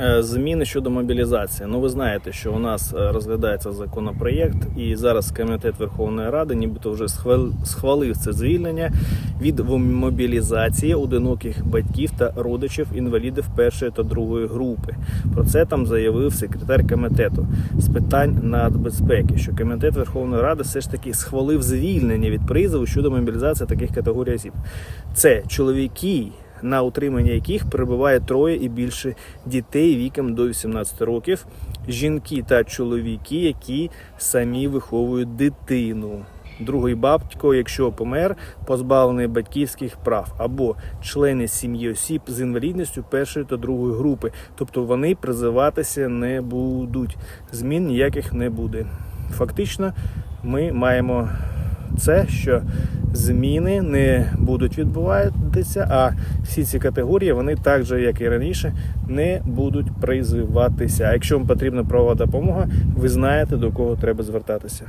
Е, Зміни щодо мобілізації. Ну, ви знаєте, що у нас е, розглядається законопроєкт, і зараз комітет Верховної Ради, нібито вже схвал- схвалив це звільнення від мобілізації одиноких батьків та родичів інвалідів першої та другої групи. Про це там заявив секретар комітету з питань нацбезпеки, що комітет Верховної Ради все ж таки схвалив звільнення від призову щодо мобілізації таких категорій осіб. Це чоловіки, на утримання яких перебуває троє і більше дітей віком до 18 років, жінки та чоловіки, які самі виховують дитину. Другий батько, якщо помер, позбавлений батьківських прав, або члени сім'ї осіб з інвалідністю першої та другої групи, тобто вони призиватися не будуть. Змін ніяких не буде. Фактично, ми маємо це, що зміни не будуть відбуватися, а всі ці категорії вони так же, як і раніше, не будуть призиватися. А якщо вам потрібна правова допомога, ви знаєте до кого треба звертатися.